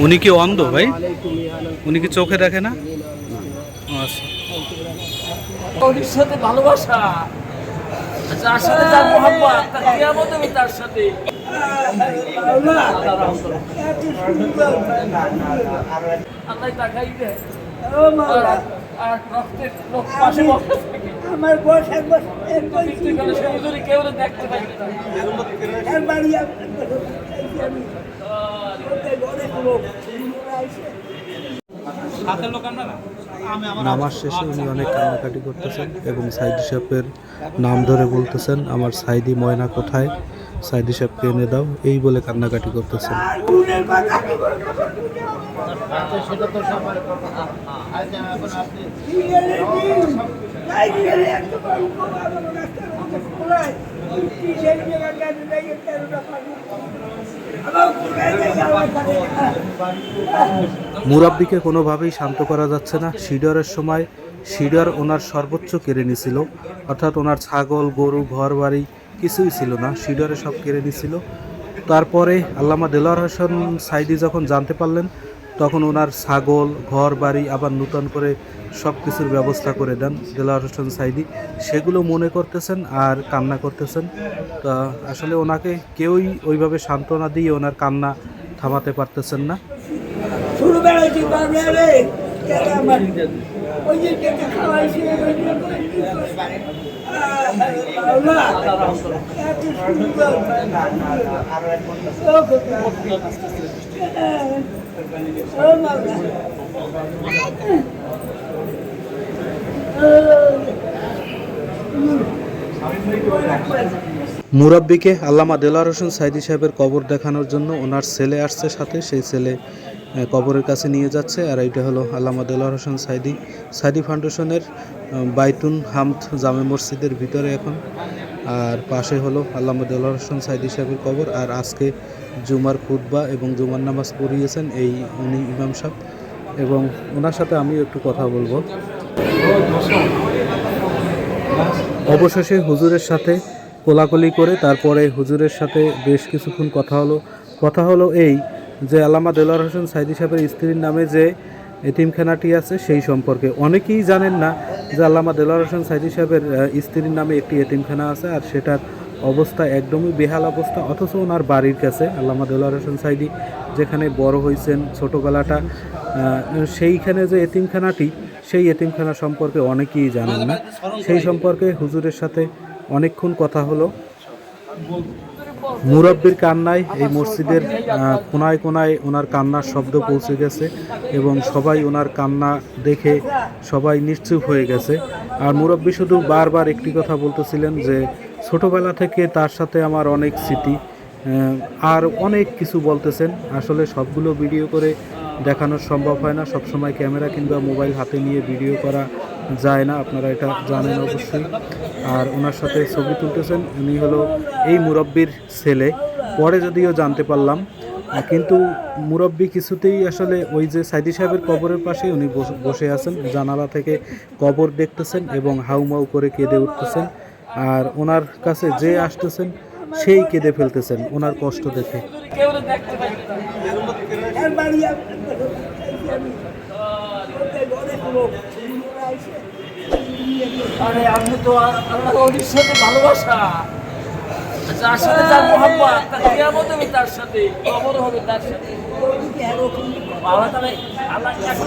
উনি কি অন্ধ ভাই? উনি কি চোখে দেখে না? আচ্ছা। সাথে ভালোবাসা। যার সাথে যার মোহাম্মত তার কিয়ামত হবে তার সাথে। আল্লাহ তাকাই দেয় আর- রক্তের পাশে আমার বয়স এক বছর এক মৃত্যু কালে সে হুজুরি কেউ দেখতে পাই না। নামাজ শেষে উনি অনেক কান্নাকাটি করতেছেন এবং সাইদি সাহেবের নাম ধরে বলতেছেন আমার সাইদি ময়না কোথায়? সাইদি সাহেবকে এনে দাও। এই বলে কান্নাকাটি করতেছেন। উনের কথা মুরাব্বিকে কোনোভাবেই শান্ত করা যাচ্ছে না। সিডরের সময় সিডর ওনার সর্বোচ্চ কেড়ে নিছিল। অর্থাৎ ওনার ছাগল, গরু ঘর বাড়ি কিছুই ছিল না। সিডরে সব কেড়ে নিছিল। তারপরে আল্লামা দেলার হোসেন সাইদি যখন জানতে পারলেন তখন ওনার ছাগল, ঘর বাড়ি আবার নূতন করে সব কিছুর ব্যবস্থা করে দেন দেলোয়ার হোসেন সাইদি সেগুলো মনে করতেছেন আর কান্না করতেছেন। তা আসলে ওনাকে কেউই ওইভাবে সান্ত্বনা দিয়ে ওনার কান্না থামাতে পারতেছেন না। মুরাব্বিকে আল্লামা দেলার হোসেন সাইদি সাহেবের কবর দেখানোর জন্য ওনার ছেলে আসছে সাথে, সেই ছেলে কবরের কাছে নিয়ে যাচ্ছে। আর এইটা হলো আল্লামা দেলার হোসেন সাইদি সাইদি ফাউন্ডেশনের বাইতুন হামদ জামে মসজিদের ভিতরে এখন। আর পাশে হলো আল্লামা দেলার হোসেন সাইদি সাহেবের কবর। আর আজকে জুমার খুতবা এবং জুমার নামাজ পড়িয়েছেন এই উনি ইমাম সাহেব। এবং ওনার সাথে আমিও একটু কথা বলব। অবশেষে হুজুরের সাথে কোলাকুলি করে তারপরে হুজুরের সাথে বেশ কিছুক্ষণ কথা হলো। কথা হলো এই যে আল্লামা দেলোয়ার হোসেন সাইদি সাহেবের স্ত্রীর নামে যে এতিমখানাটি আছে, সেই সম্পর্কে অনেকেই জানেন না যে আল্লামা দেলোয়ার হোসেন সাইদি সাহেবের স্ত্রীর নামে একটি এতিমখানা আছে আর সেটার অবস্থা একদমই বেহাল অবস্থা, অথচ ওনার বাড়ির কাছে আল্লামা দেলোয়ার হোসেন সাইদি যেখানে বড় হয়েছেন, ছোটোবেলাটা সেইখানে যে এতিমখানাটি, সেই এতিমখানা সম্পর্কে অনেকেই জানেন না। সেই সম্পর্কে হুজুরের সাথে অনেকক্ষণ কথা হলো। মুরব্বীর কান্নায় এই মসজিদের কোনায় কোনায় ওনার কান্নার শব্দ পৌঁছে গেছে এবং সবাই ওনার কান্না দেখে সবাই নিশ্চুপ হয়ে গেছে। আর মুরব্বী শুধু বারবার একটি কথা বলতেছিলেন যে, ছোটবেলা থেকে তার সাথে আমার অনেক স্মৃতি। আর অনেক কিছু বলতেছেন। আসলে সবগুলো ভিডিও করে দেখানো সম্ভব হয় না। সবসময় ক্যামেরা কিংবা মোবাইল হাতে নিয়ে ভিডিও করা যায় না, আপনারা এটা জানেন অবশ্যই। আর ওনার সাথে ছবি তুলতেছেন, উনি হলো এই মুরব্বীর ছেলে। পরে যদিও জানতে পারলাম কিন্তু মুরব্বী কিছুতেই আসলে ওই যে সাইদি সাহেবের কবরের পাশে উনি বস- আছেন, জানালা থেকে কবর দেখতেছেন এবং হাউমাউ করে কেঁদে উঠতেছেন। আর ওনার কাছে যে আসতেছেন, সেই কেঁদে ফেলতেছেন, ওনার কষ্ট দেখে পাই না এক বাড়ি এক বছর চাইছি আমি ওদের অনেক লোক আইসে আরে আপনি তো আল্লাহ ওর সাথে ভালোবাসা। যার সাথে যার মোহাম্মত তার কিয়ামত হবে তার সাথে কবর হবে তার সাথে। তাহলে আল্লাহ এখন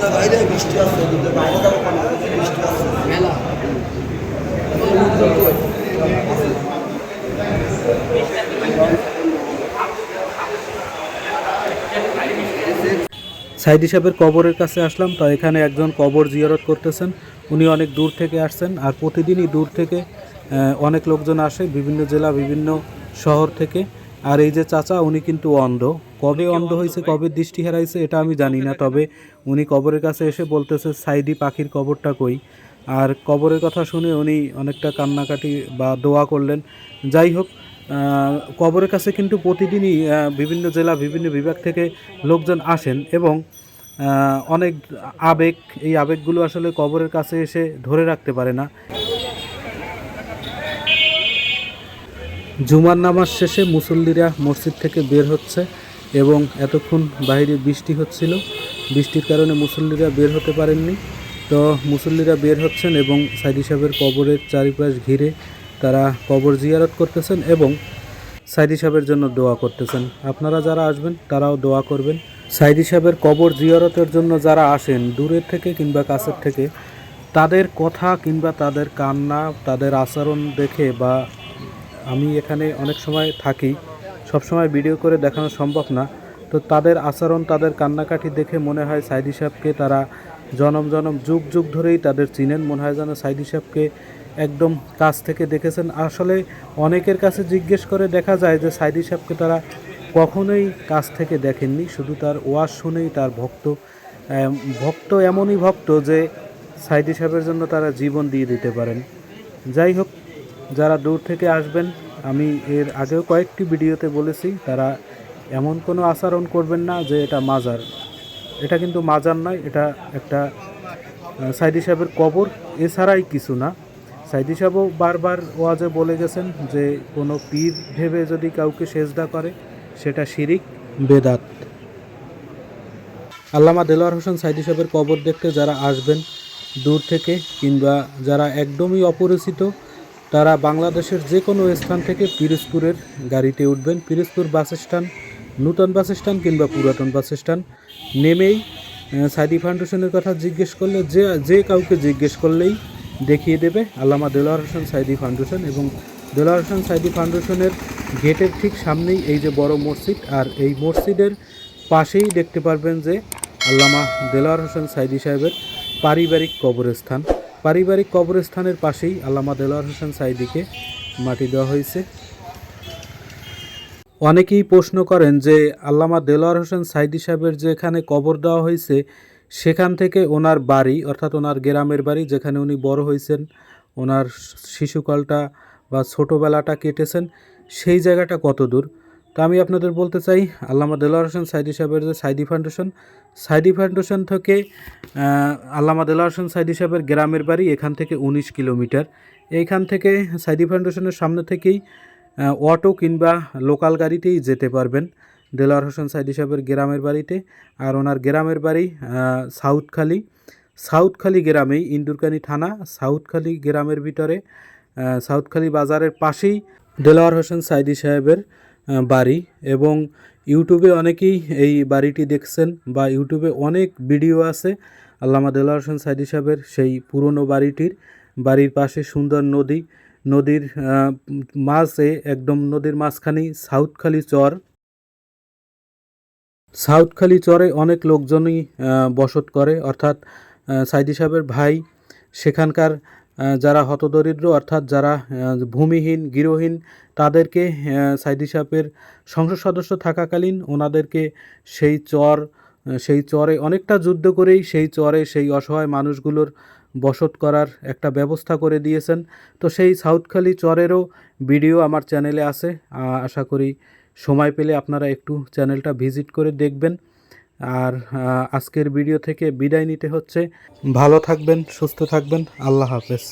সাইদি সাহেবের কবরের কাছে আসলাম। তো এখানে একজন কবর জিয়ারত করতেছেন। উনি অনেক দূর থেকে আসছেন আর প্রতিদিনই দূর থেকে অনেক লোকজন আসে বিভিন্ন জেলা, বিভিন্ন শহর থেকে। আর এই যে চাচা, উনি কিন্তু অন্ধ। কবে অন্ধ হয়েছে, কবে দৃষ্টি হারাইছে, এটা আমি জানি না। তবে উনি কবরের কাছে এসে বলতেছে, সাইদি পাখির কবরটা কই? আর কবরের কথা শুনে উনি অনেকটা কান্নাকাটি বা দোয়া করলেন। যাই হোক কবরের কাছে কিন্তু প্রতিদিনই বিভিন্ন জেলা, বিভিন্ন বিভাগ থেকে লোকজন আসেন এবং অনেক আবেগ, এই আবেগগুলো আসলে কবরের কাছে এসে ধরে রাখতে পারে না। জুমার নামাজ শেষে মুসল্লিরা মসজিদ থেকে বের হচ্ছে এবং এতক্ষণ বাইরে বৃষ্টি হচ্ছিল। বৃষ্টির কারণে মুসল্লিরা বের হতে পারেননি। তো মুসল্লিরা বের হচ্ছেন এবং সাইদি সাহেবের কবরের চারিপাশ ঘিরে তারা কবর জিয়ারত করতেছেন এবং সাইদি সাহেবের জন্য দোয়া করতেছেন। আপনারা যারা আসবেন, তারাও দোয়া করবেন। সাইদি সাহেবের কবর জিয়ারতের জন্য যারা আসেন, দূরের থেকে কিংবা কাছের থেকে, তাদের কথা কিংবা তাদের কান্না, তাদের আচরণ দেখে বা আমি এখানে অনেক সময় থাকি সব সময় ভিডিও করে দেখানো সম্ভব না। তো তাদের আচরণ, তাদের কান্নাকাটি দেখে মনে হয় সাইদি সাহেবকে তারা জনম জনম, যুগ যুগ ধরেই তাদের চিনেন। মনে হয় যেন সাইদি সাহেবকে একদম কাছ থেকে দেখেছেন। আসলে অনেকের কাছে জিজ্ঞেস করে দেখা যায় যে সাইদি সাহেবকে তারা কখনোই কাছ থেকে দেখেননি, শুধু তার ওয়াজ শুনেই তার ভক্ত। ভক্ত এমনই ভক্ত যে সাইদি সাহেবের জন্য তারা জীবন দিয়ে দিতে পারেন। যাই হোক, যারা দূর থেকে আসবেন, আমি এর আগেও কয়েকটি ভিডিওতে বলেছি, তারা এমন কোনো আচরণ করবেন না যে এটা মাজার। এটা কিন্তু মাজার নয়, এটা একটা সাইদি সাহেবের কবর, এছাড়াই কিছু না। সাইদি সাহেবও বারবার ওয়াজে বলে গেছেন যে কোনো পীর ভেবে যদি কাউকে সেজদা করে, সেটা শিরিক, বেদাত। আল্লামা দেলোয়ার হোসেন সাইদি সাহেবের কবর দেখতে যারা আসবেন দূর থেকে কিংবা যারা একদমই অপরিচিত, তারা বাংলাদেশের যে কোনো স্থান থেকে পিরোজপুরের গাড়িতে উঠবেন। পিরোজপুর বাস স্ট্যান্ড, নূতন বাস স্ট্যান্ড কিংবা পুরাতন বাস স্ট্যান্ড। নেমেই সাইদি ফাউন্ডেশনের কথা জিজ্ঞেস করলে, যে যে কাউকে জিজ্ঞেস করলেই দেখিয়ে দেবে। আল্লামা দেলোয়ার হোসেন সাইদি ফাউন্ডেশন এবং দেলোয়ার হোসেন সাইদি ফাউন্ডেশনের গেটের ঠিক সামনেই এই যে বড় মসজিদ, আর এই মসজিদের পাশেই দেখতে পারবেন যে আল্লামা দেলোয়ার হোসেন সাইদি সাহেবের পারিবারিক কবরস্থান। পারিবারিক কবরস্থানের পাশেই আল্লামা দেলোয়ার হোসেন সাইদিকে মাটি দেওয়া হয়েছে। অনেকেই প্রশ্ন করেন যে আল্লামা দেলোয়ার হোসেন সাইদি সাহেবের যেখানে কবর দেওয়া হয়েছে সেখান থেকে ওনার বাড়ি, অর্থাৎ ওনার গ্রামের বাড়ি, যেখানে উনি বড় হয়েছেন, ওনার শিশুকালটা বা ছোটোবেলাটা কেটেছেন, সেই জায়গাটা কত দূর? তা আমি আপনাদের বলতে চাই, আল্লামা দেলোয়ার হোসেন সাইদি সাহেবের যে সাইদি ফাউন্ডেশন সাইদি ফাউন্ডেশন থেকে আল্লামা দেলোয়ার হোসেন সাইদি সাহেবের গ্রামের বাড়ি এখান থেকে উনিশ কিলোমিটার। এইখান থেকে সাইদি ফাউন্ডেশনের সামনে থেকেই অটো কিংবা লোকাল গাড়িতেই যেতে পারবেন। দেলোয়ার হোসেন সাইদি সাহেবের গ্রামের বাড়িতে আর ওনার গ্রামের বাড়ি সাউথখালি। সাউথখালি গ্রামেই ইন্দুরকানি থানা, সাউথখালি গ্রামের ভিতরে সাউথখালি বাজারের পাশেই দেলোয়ার হোসেন সাইদি সাহেবের বাড়ি এবং ইউটিউবে অনেকেই এই বাড়িটি দেখছেন বা ইউটিউবে অনেক ভিডিও আছে আল্লামা দেলোয়ার হোসেন সাইদি সাহেবের সেই পুরনো বাড়িটির, বাড়ির পাশে সুন্দর নদী, নদীর মাঝে একদম নদীর মাঝখানেই সাউথখালি চর। সাউথখালি চরে অনেক লোকজনই বসত করে। অর্থাৎ সাইদি সাহেবের ভাই, সেখানকার যারা হতদরিদ্র, অর্থাৎ যারা ভূমিহীন, গৃহহীন, তাদেরকে সাইদি সাহেবের সংসদ সদস্য থাকাকালীন ওনাদেরকে সেই চর, সেই চরে অনেকটা যুদ্ধ করেই সেই চরে সেই অসহায় মানুষগুলোর বসত করার একটা ব্যবস্থা করে দিয়েছেন। তো সেই সাউথখালি চরেরও ভিডিও আমার চ্যানেলে আছে। আশা করি সময় পেলে আপনারা একটু চ্যানেলটা ভিজিট করে দেখবেন। আর আজকের ভিডিও থেকে বিদায় নিতে হচ্ছে। ভালো থাকবেন, সুস্থ থাকবেন। আল্লাহ হাফেজ।